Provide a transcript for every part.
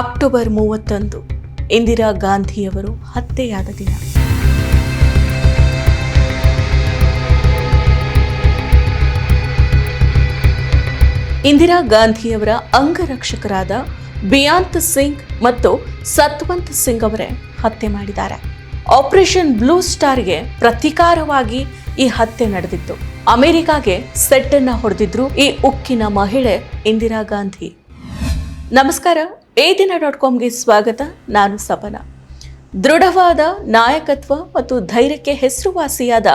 October ಮೂವತ್ತೊಂದು ಇಂದಿರಾ ಗಾಂಧಿಯವರು ಹತ್ಯೆಯಾದ ದಿನ. ಇಂದಿರಾ ಗಾಂಧಿಯವರ ಅಂಗರಕ್ಷಕರಾದ ಬಿಯಾಂತ್ ಸಿಂಗ್ ಮತ್ತು ಸತ್ವಂತ್ ಸಿಂಗ್ ಅವರೇ ಹತ್ಯೆ ಮಾಡಿದ್ದಾರೆ. ಆಪರೇಷನ್ ಬ್ಲೂ ಸ್ಟಾರ್ಗೆ ಪ್ರತೀಕಾರವಾಗಿ ಈ ಹತ್ಯೆ ನಡೆದಿತ್ತು. ಅಮೆರಿಕಾಗೆ ಸೆಟ್ಟನ್ನ ಹೊಡೆದಿದ್ರು ಈ ಉಕ್ಕಿನ ಮಹಿಳೆ ಇಂದಿರಾ ಗಾಂಧಿ. ನಮಸ್ಕಾರ. ಏ ದಿನ ಡಾಟ್ ಕಾಮ್ಗೆ ಸ್ವಾಗತ. ನಾನು ಸಪನ. ದೃಢವಾದ ನಾಯಕತ್ವ ಮತ್ತು ಧೈರ್ಯಕ್ಕೆ ಹೆಸರುವಾಸಿಯಾದ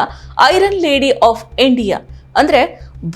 ಐರನ್ ಲೇಡಿ ಆಫ್ ಇಂಡಿಯಾ ಅಂದರೆ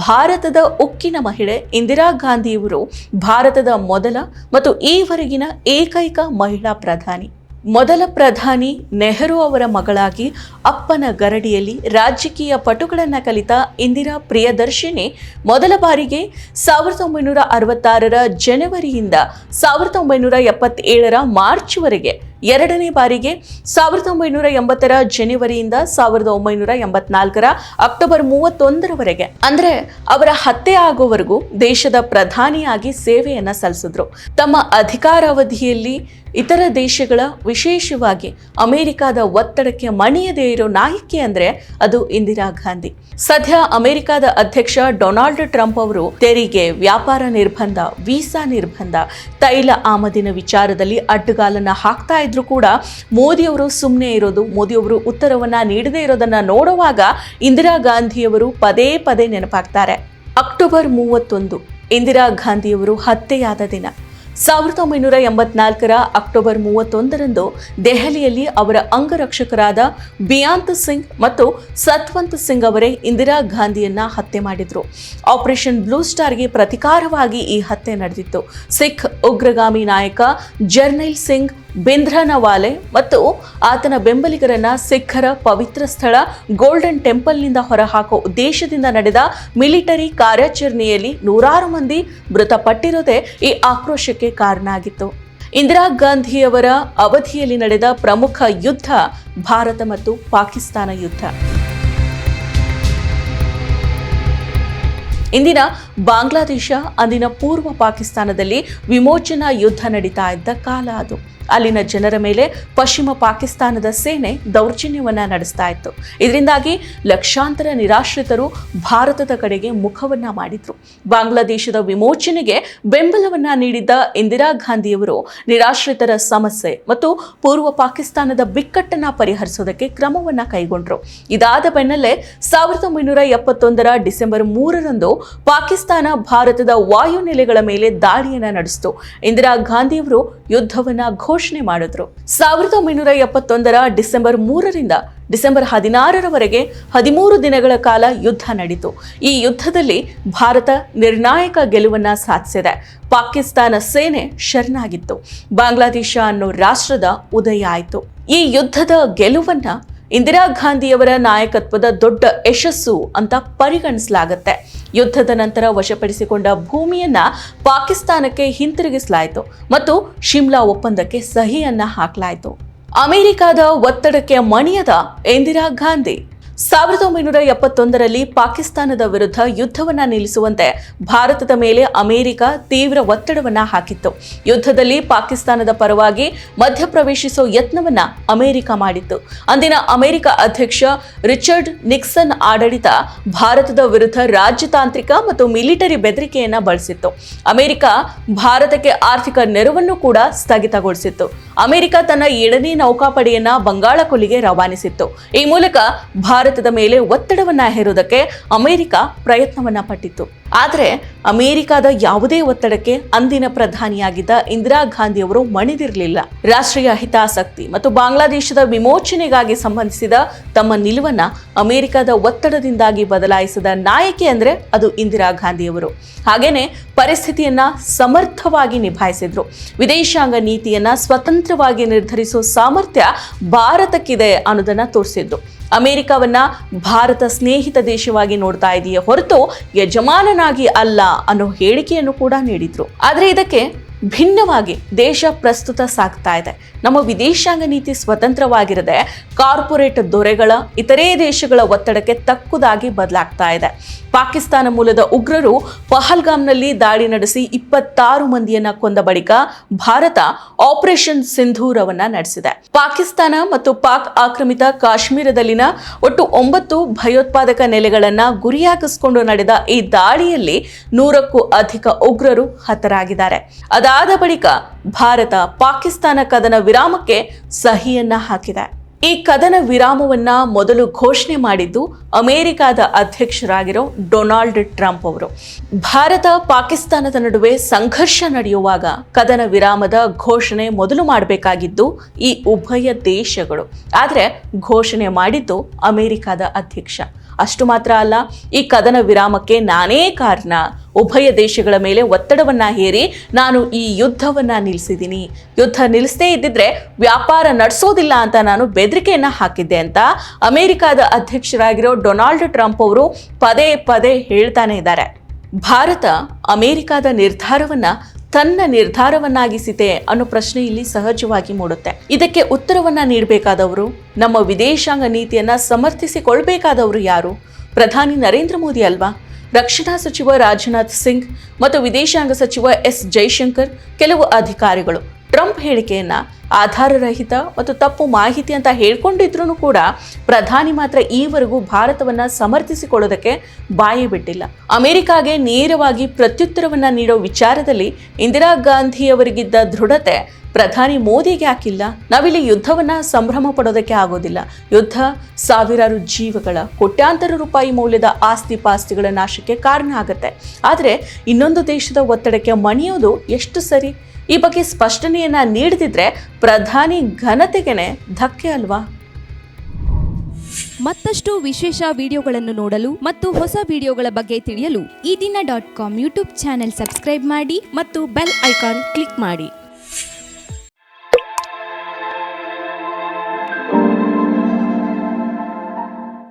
ಭಾರತದ ಉಕ್ಕಿನ ಮಹಿಳೆ ಇಂದಿರಾ ಗಾಂಧಿಯವರು ಭಾರತದ ಮೊದಲ ಮತ್ತು ಈವರೆಗಿನ ಏಕೈಕ ಮಹಿಳಾ ಪ್ರಧಾನಿ. ಮೊದಲ ಪ್ರಧಾನಿ ನೆಹರು ಅವರ ಮಗಳಾಗಿ ಅಪ್ಪನ ಗರಡಿಯಲ್ಲಿ ರಾಜಕೀಯ ಪಟುಗಳನ್ನ ಕಲಿತ ಇಂದಿರಾ ಪ್ರಿಯದರ್ಶಿನಿ ಮೊದಲ ಬಾರಿಗೆ ಸಾವಿರದ ಒಂಬೈನೂರ ಅರವತ್ತಾರರ ಜನವರಿಯಿಂದ ಸಾವಿರದ ಒಂಬೈನೂರ ಎಪ್ಪತ್ತೇಳರ ಮಾರ್ಚ್ವರೆಗೆ ಎರಡನೇ ಬಾರಿಗೆ ಸಾವಿರದ ಒಂಬೈನೂರ ಎಂಬತ್ತರ ಜನವರಿಯಿಂದ ಸಾವಿರದ ಒಂಬೈನೂರ ಎಂಬತ್ನಾಲ್ಕರ ಅಕ್ಟೋಬರ್ ಮೂವತ್ತೊಂದರವರೆಗೆ. ಅಂದ್ರೆ ಅವರ ಹತ್ಯೆ ಆಗುವವರೆಗೂ ದೇಶದ ಪ್ರಧಾನಿಯಾಗಿ ಸೇವೆಯನ್ನ ಸಲ್ಲಿಸಿದ್ರು. ತಮ್ಮ ಅಧಿಕಾರಾವಧಿಯಲ್ಲಿ ಇತರ ದೇಶಗಳ ವಿಶೇಷವಾಗಿ ಅಮೆರಿಕದ ಒತ್ತಡಕ್ಕೆ ಮಣಿಯದೇ ಇರೋ ನಾಯಕಿ ಅಂದ್ರೆ ಅದು ಇಂದಿರಾ ಗಾಂಧಿ. ಸದ್ಯ ಅಮೆರಿಕದ ಅಧ್ಯಕ್ಷ ಡೊನಾಲ್ಡ್ ಟ್ರಂಪ್ ಅವರು ತೆರಿಗೆ, ವ್ಯಾಪಾರ ನಿರ್ಬಂಧ, ವೀಸಾ ನಿರ್ಬಂಧ, ತೈಲ ಆಮದಿನ ವಿಚಾರದಲ್ಲಿ ಅಡ್ಡಗಾಲನ್ನ ಹಾಕ್ತಾ ಇದ್ರು ಕೂಡ ಮೋದಿಯವರು ಸುಮ್ಮನೆ ಇರೋದು, ಮೋದಿಯವರು ಉತ್ತರವನ್ನ ನೀಡದೇ ಇರೋದನ್ನ ನೋಡುವಾಗ ಇಂದಿರಾ ಗಾಂಧಿಯವರು ಪದೇ ಪದೇ ನೆನಪಾಗ್ತಾರೆ. ಅಕ್ಟೋಬರ್ ಮೂವತ್ತೊಂದು, ಇಂದಿರಾ ಗಾಂಧಿಯವರು ಹತ್ಯೆಯಾದ ದಿನ. ಸಾವಿರದ ಒಂಬೈನೂರ ಎಂಬತ್ನಾಲ್ಕರ ಅಕ್ಟೋಬರ್ ಮೂವತ್ತೊಂದರಂದು ದೆಹಲಿಯಲ್ಲಿ ಅವರ ಅಂಗರಕ್ಷಕರಾದ ಬಿಯಾಂತ್ ಸಿಂಗ್ ಮತ್ತು ಸತ್ವಂತ್ ಸಿಂಗ್ ಅವರೇ ಇಂದಿರಾ ಗಾಂಧಿಯನ್ನ ಹತ್ಯೆ ಮಾಡಿದ್ರು. ಆಪರೇಷನ್ ಬ್ಲೂ ಸ್ಟಾರ್ಗೆ ಪ್ರತಿಕಾರವಾಗಿ ಈ ಹತ್ಯೆ ನಡೆದಿತ್ತು. ಸಿಖ್ ಉಗ್ರಗಾಮಿ ನಾಯಕ ಜರ್ನೈಲ್ ಸಿಂಗ್ ಬಿಂದ್ರನವಾಲೆ ಮತ್ತು ಆತನ ಬೆಂಬಲಿಗರನ್ನ ಸಿಖ್ಖರ ಪವಿತ್ರ ಸ್ಥಳ ಗೋಲ್ಡನ್ ಟೆಂಪಲ್ನಿಂದ ಹೊರಹಾಕೋ ಉದ್ದೇಶದಿಂದ ನಡೆದ ಮಿಲಿಟರಿ ಕಾರ್ಯಾಚರಣೆಯಲ್ಲಿ ನೂರಾರು ಮಂದಿ ಮೃತಪಟ್ಟಿರೋದೇ ಈ ಆಕ್ರೋಶಕ್ಕೆ ಕಾರಣ ಆಗಿತ್ತು ಇಂದಿರಾ ಗಾಂಧಿಯವರ ಅವಧಿಯಲ್ಲಿ ನಡೆದ ಪ್ರಮುಖ ಯುದ್ಧ ಭಾರತ ಮತ್ತು ಪಾಕಿಸ್ತಾನ ಯುದ್ಧ. ಇಂದಿನ ಬಾಂಗ್ಲಾದೇಶ, ಅಂದಿನ ಪೂರ್ವ ಪಾಕಿಸ್ತಾನದಲ್ಲಿ ವಿಮೋಚನಾ ಯುದ್ಧ ನಡೀತಾ ಇದ್ದ ಕಾಲ ಅದು. ಅಲ್ಲಿನ ಜನರ ಮೇಲೆ ಪಶ್ಚಿಮ ಪಾಕಿಸ್ತಾನದ ಸೇನೆ ದೌರ್ಜನ್ಯವನ್ನು ನಡೆಸ್ತಾ ಇತ್ತು. ಇದರಿಂದಾಗಿ ಲಕ್ಷಾಂತರ ನಿರಾಶ್ರಿತರು ಭಾರತದ ಕಡೆಗೆ ಮುಖವನ್ನ ಮಾಡಿದ್ರು. ಬಾಂಗ್ಲಾದೇಶದ ವಿಮೋಚನೆಗೆ ಬೆಂಬಲವನ್ನ ನೀಡಿದ್ದ ಇಂದಿರಾ ಗಾಂಧಿಯವರು ನಿರಾಶ್ರಿತರ ಸಮಸ್ಯೆ ಮತ್ತು ಪೂರ್ವ ಪಾಕಿಸ್ತಾನದ ಬಿಕ್ಕಟ್ಟನ್ನ ಪರಿಹರಿಸೋದಕ್ಕೆ ಕ್ರಮವನ್ನ ಕೈಗೊಂಡರು. ಇದಾದ ಬೆನ್ನಲ್ಲೇ ಸಾವಿರದ ಒಂಬೈನೂರ ಎಪ್ಪತ್ತೊಂದರ ಡಿಸೆಂಬರ್ ಮೂರರಂದು ಪಾಕಿಸ್ತಾನ ಭಾರತದ ವಾಯುನೆಲೆಗಳ ಮೇಲೆ ದಾಳಿಯನ್ನ ನಡೆಸಿತು. ಇಂದಿರಾ ಗಾಂಧಿಯವರು ಯುದ್ಧವನ್ನ ಘೋಷಣೆ ಮಾಡಿದ್ರು. ಸಾವಿರದ ಒಂಬೈನೂರ ಎಪ್ಪತ್ತೊಂದರ ಡಿಸೆಂಬರ್ ಮೂರರಿಂದ ಡಿಸೆಂಬರ್ ಹದಿನಾರರವರೆಗೆ ಹದಿಮೂರು ದಿನಗಳ ಕಾಲ ಯುದ್ಧ ನಡೀತು. ಈ ಯುದ್ಧದಲ್ಲಿ ಭಾರತ ನಿರ್ಣಾಯಕ ಗೆಲುವನ್ನ ಸಾಧಿಸಿದೆ. ಪಾಕಿಸ್ತಾನ ಸೇನೆ ಶರಣಾಗಿತ್ತು. ಬಾಂಗ್ಲಾದೇಶ ಅನ್ನೋ ರಾಷ್ಟ್ರದ ಉದಯ ಆಯಿತು. ಈ ಯುದ್ಧದ ಗೆಲುವನ್ನ ಇಂದಿರಾ ಗಾಂಧಿಯವರ ನಾಯಕತ್ವದ ದೊಡ್ಡ ಯಶಸ್ಸು ಅಂತ ಪರಿಗಣಿಸಲಾಗುತ್ತೆ. ಯುದ್ಧದ ನಂತರ ವಶಪಡಿಸಿಕೊಂಡ ಭೂಮಿಯನ್ನ ಪಾಕಿಸ್ತಾನಕ್ಕೆ ಹಿಂತಿರುಗಿಸಲಾಯಿತು ಮತ್ತು ಶಿಮ್ಲಾ ಒಪ್ಪಂದಕ್ಕೆ ಸಹಿಯನ್ನ ಹಾಕಲಾಯಿತು. ಅಮೆರಿಕದ ಒತ್ತಡಕ್ಕೆ ಮಣಿಯದ ಇಂದಿರಾ ಗಾಂಧಿ ಸಾವಿರದ ಒಂಬೈನೂರ ಎಪ್ಪತ್ತೊಂದರಲ್ಲಿ ಪಾಕಿಸ್ತಾನದ ವಿರುದ್ಧ ಯುದ್ಧವನ್ನ ನಿಲ್ಲಿಸುವಂತೆ ಭಾರತದ ಮೇಲೆ ಅಮೆರಿಕ ತೀವ್ರ ಒತ್ತಡವನ್ನ ಹಾಕಿತ್ತು. ಯುದ್ಧದಲ್ಲಿ ಪಾಕಿಸ್ತಾನದ ಪರವಾಗಿ ಮಧ್ಯಪ್ರವೇಶಿಸೋ ಯತ್ನವನ್ನ ಅಮೆರಿಕ ಮಾಡಿತ್ತು. ಅಂದಿನ ಅಮೆರಿಕ ಅಧ್ಯಕ್ಷ ರಿಚರ್ಡ್ ನಿಕ್ಸನ್ ಆಡಳಿತ ಭಾರತದ ವಿರುದ್ಧ ರಾಜತಾಂತ್ರಿಕ ಮತ್ತು ಮಿಲಿಟರಿ ಬೆದರಿಕೆಯನ್ನ ಬಳಸಿತ್ತು. ಅಮೆರಿಕ ಭಾರತಕ್ಕೆ ಆರ್ಥಿಕ ನೆರವನ್ನು ಕೂಡ ಸ್ಥಗಿತಗೊಳಿಸಿತ್ತು. ಅಮೆರಿಕ ತನ್ನ ಎರಡನೇ ನೌಕಾಪಡೆಯನ್ನ ಬಂಗಾಳ ಕೊಲ್ಲಿಗೆ ರವಾನಿಸಿತ್ತು. ಈ ಮೂಲಕ ಭಾರತದ ಮೇಲೆ ಒತ್ತಡವನ್ನ ಹೇರುವುದಕ್ಕೆ ಅಮೆರಿಕ ಪ್ರಯತ್ನವನ್ನ ಪಟ್ಟಿತ್ತು. ಆದರೆ ಅಮೆರಿಕದ ಯಾವುದೇ ಒತ್ತಡಕ್ಕೆ ಅಂದಿನ ಪ್ರಧಾನಿಯಾಗಿದ್ದ ಇಂದಿರಾ ಗಾಂಧಿ ಅವರು ಮಣಿದಿರಲಿಲ್ಲ. ರಾಷ್ಟ್ರೀಯ ಹಿತಾಸಕ್ತಿ ಮತ್ತು ಬಾಂಗ್ಲಾದೇಶದ ವಿಮೋಚನೆಗಾಗಿ ಸಂಬಂಧಿಸಿದ ತಮ್ಮ ನಿಲುವನ್ನ ಅಮೆರಿಕದ ಒತ್ತಡದಿಂದಾಗಿ ಬದಲಾಯಿಸಿದ ನಾಯಕಿ ಅಂದ್ರೆ ಅದು ಇಂದಿರಾ ಗಾಂಧಿಯವರು ಹಾಗೇನೆ ಪರಿಸ್ಥಿತಿಯನ್ನ ಸಮರ್ಥವಾಗಿ ನಿಭಾಯಿಸಿದ್ರು. ವಿದೇಶಾಂಗ ನೀತಿಯನ್ನ ಸ್ವತಂತ್ರವಾಗಿ ನಿರ್ಧರಿಸೋ ಸಾಮರ್ಥ್ಯ ಭಾರತಕ್ಕಿದೆ ಅನ್ನೋದನ್ನ ತೋರಿಸಿದ್ರು. ಅಮೆರಿಕವನ್ನ ಭಾರತ ಸ್ನೇಹಿತ ದೇಶವಾಗಿ ನೋಡ್ತಾ ಇದೆಯೇ ಹೊರತು ಯಜಮಾನನಾಗಿ ಅಲ್ಲ ಅನ್ನೋ ಹೇಳಿಕೆಯನ್ನು ಕೂಡ ನೀಡಿದ್ರು. ಆದರೆ ಇದಕ್ಕೆ ಭಿನ್ನವಾಗಿ ದೇಶ ಪ್ರಸ್ತುತ ಸಾಗ್ತಾ ಇದೆ. ನಮ್ಮ ವಿದೇಶಾಂಗ ನೀತಿ ಸ್ವತಂತ್ರವಾಗಿರದೆ ಕಾರ್ಪೊರೇಟ್ ದೊರೆಗಳ ಇತರೆ ದೇಶಗಳ ಒತ್ತಡಕ್ಕೆ ತಕ್ಕುದಾಗಿ ಬದಲಾಗ್ತಾ ಇದೆ. ಪಾಕಿಸ್ತಾನ ಮೂಲದ ಉಗ್ರರು ಪಹಲ್ಗಾಮ್ನಲ್ಲಿ ದಾಳಿ ನಡೆಸಿ ಇಪ್ಪತ್ತಾರು ಮಂದಿಯನ್ನ ಕೊಂದ ಬಳಿಕ ಭಾರತ ಆಪರೇಷನ್ ಸಿಂಧೂರವನ್ನ ನಡೆಸಿದೆ. ಪಾಕಿಸ್ತಾನ ಮತ್ತು ಪಾಕ್ ಆಕ್ರಮಿತ ಕಾಶ್ಮೀರದಲ್ಲಿನ ಒಟ್ಟು ಒಂಬತ್ತು ಭಯೋತ್ಪಾದಕ ನೆಲೆಗಳನ್ನ ಗುರಿಯಾಗಿಸಿಕೊಂಡು ನಡೆದ ಈ ದಾಳಿಯಲ್ಲಿ ನೂರಕ್ಕೂ ಅಧಿಕ ಉಗ್ರರು ಹತರಾಗಿದ್ದಾರೆ. ಅದಾದ ಬಳಿಕ ಭಾರತ ಪಾಕಿಸ್ತಾನ ಕದನ ವಿರಾಮಕ್ಕೆ ಸಹಿಯನ್ನ ಹಾಕಿದೆ. ಈ ಕದನ ವಿರಾಮವನ್ನ ಮೊದಲು ಘೋಷಣೆ ಮಾಡಿದ್ದು ಅಮೆರಿಕಾದ ಅಧ್ಯಕ್ಷರಾಗಿರೋ ಡೊನಾಲ್ಡ್ ಟ್ರಂಪ್ ಅವರು. ಭಾರತ ಪಾಕಿಸ್ತಾನದ ನಡುವೆ ಸಂಘರ್ಷ ನಡೆಯುವಾಗ ಕದನ ವಿರಾಮದ ಘೋಷಣೆ ಮೊದಲು ಮಾಡಬೇಕಾಗಿದ್ದು ಈ ಉಭಯ ದೇಶಗಳು. ಆದರೆ ಘೋಷಣೆ ಮಾಡಿದ್ದು ಅಮೆರಿಕಾದ ಅಧ್ಯಕ್ಷ. ಅಷ್ಟು ಮಾತ್ರ ಅಲ್ಲ, ಈ ಕದನ ವಿರಾಮಕ್ಕೆ ನಾನೇ ಕಾರಣ. ಉಭಯ ದೇಶಗಳ ಮೇಲೆ ಒತ್ತಡವನ್ನ ಹೇರಿ ನಾನು ಈ ಯುದ್ಧವನ್ನ ನಿಲ್ಲಿಸಿದ್ದೀನಿ ಯುದ್ಧ ನಿಲ್ಲಿಸದೇ ಇದ್ದಿದ್ರೆ ವ್ಯಾಪಾರ ನಡೆಸೋದಿಲ್ಲ ಅಂತ ನಾನು ಬೆದರಿಕೆಯನ್ನ ಹಾಕಿದ್ದೆ ಅಂತ ಅಮೆರಿಕದ ಅಧ್ಯಕ್ಷರಾಗಿರೋ ಡೊನಾಲ್ಡ್ ಟ್ರಂಪ್ ಅವರು ಪದೇ ಪದೇ ಹೇಳ್ತಾನೆ ಇದ್ದಾರೆ. ಭಾರತ ಅಮೆರಿಕದ ನಿರ್ಧಾರವನ್ನ ತನ್ನ ನಿರ್ಧಾರವನ್ನಾಗಿಸಿದೆ ಅನ್ನೋ ಪ್ರಶ್ನೆ ಇಲ್ಲಿ ಸಹಜವಾಗಿ ಮೂಡುತ್ತೆ. ಇದಕ್ಕೆ ಉತ್ತರವನ್ನ ನೀಡಬೇಕಾದವರು, ನಮ್ಮ ವಿದೇಶಾಂಗ ನೀತಿಯನ್ನ ಸಮರ್ಥಿಸಿಕೊಳ್ಬೇಕಾದವರು ಯಾರು? ಪ್ರಧಾನಿ ನರೇಂದ್ರ ಮೋದಿ ಅಲ್ವಾ? ರಕ್ಷಣಾ ಸಚಿವ ರಾಜನಾಥ್ ಸಿಂಗ್ ಮತ್ತು ವಿದೇಶಾಂಗ ಸಚಿವ ಎಸ್ ಜೈಶಂಕರ್, ಕೆಲವು ಅಧಿಕಾರಿಗಳು. ಟ್ರಂಪ್ ಹೇಳಿಕೆಯನ್ನ ಆಧಾರರಹಿತ ಮತ್ತು ತಪ್ಪು ಮಾಹಿತಿ ಅಂತ ಹೇಳ್ಕೊಂಡಿದ್ರು ಕೂಡ ಪ್ರಧಾನಿ ಮಾತ್ರ ಈವರೆಗೂ ಭಾರತವನ್ನ ಸಮರ್ಥಿಸಿಕೊಳ್ಳೋದಕ್ಕೆ ಬಾಯಿ ಬಿಟ್ಟಿಲ್ಲ. ಅಮೆರಿಕಾಗೆ ನೇರವಾಗಿ ಪ್ರತ್ಯುತ್ತರವನ್ನು ನೀಡೋ ವಿಚಾರದಲ್ಲಿ ಇಂದಿರಾ ಗಾಂಧಿಯವರಿಗಿದ್ದ ದೃಢತೆ ಪ್ರಧಾನಿ ಮೋದಿಗೆ ಯಾಕಿಲ್ಲ ನಾವಿಲ್ಲಿ ಯುದ್ಧವನ್ನ ಸಂಭ್ರಮ ಪಡೋದಕ್ಕೆ ಆಗೋದಿಲ್ಲ. ಯುದ್ಧ ಸಾವಿರಾರು ಜೀವಗಳ ಕೋಟ್ಯಾಂತರ ರೂಪಾಯಿ ಮೌಲ್ಯದ ಆಸ್ತಿ ಪಾಸ್ತಿಗಳ ನಾಶಕ್ಕೆ ಕಾರಣ ಆಗುತ್ತೆ. ಆದರೆ ಇನ್ನೊಂದು ದೇಶದ ಒತ್ತಡಕ್ಕೆ ಮಣಿಯೋದು ಎಷ್ಟು ಸರಿ? ಈ ಬಗ್ಗೆ ಸ್ಪಷ್ಟನೆಯನ್ನ ನೀಡದಿದ್ರೆ ಪ್ರಧಾನಿ ಘನತೆಗೆನೆ ಧಕ್ಕೆ ಅಲ್ವಾ? ಮತ್ತಷ್ಟು ವಿಶೇಷ ವಿಡಿಯೋಗಳನ್ನು ನೋಡಲು ಮತ್ತು ಹೊಸ ವಿಡಿಯೋಗಳ ಬಗ್ಗೆ ತಿಳಿಯಲು ಈ ದಿನ dot com YouTube channel subscribe ಮಾಡಿ ಮತ್ತು ಬೆಲ್ ಐಕಾನ್ ಕ್ಲಿಕ್ ಮಾಡಿ.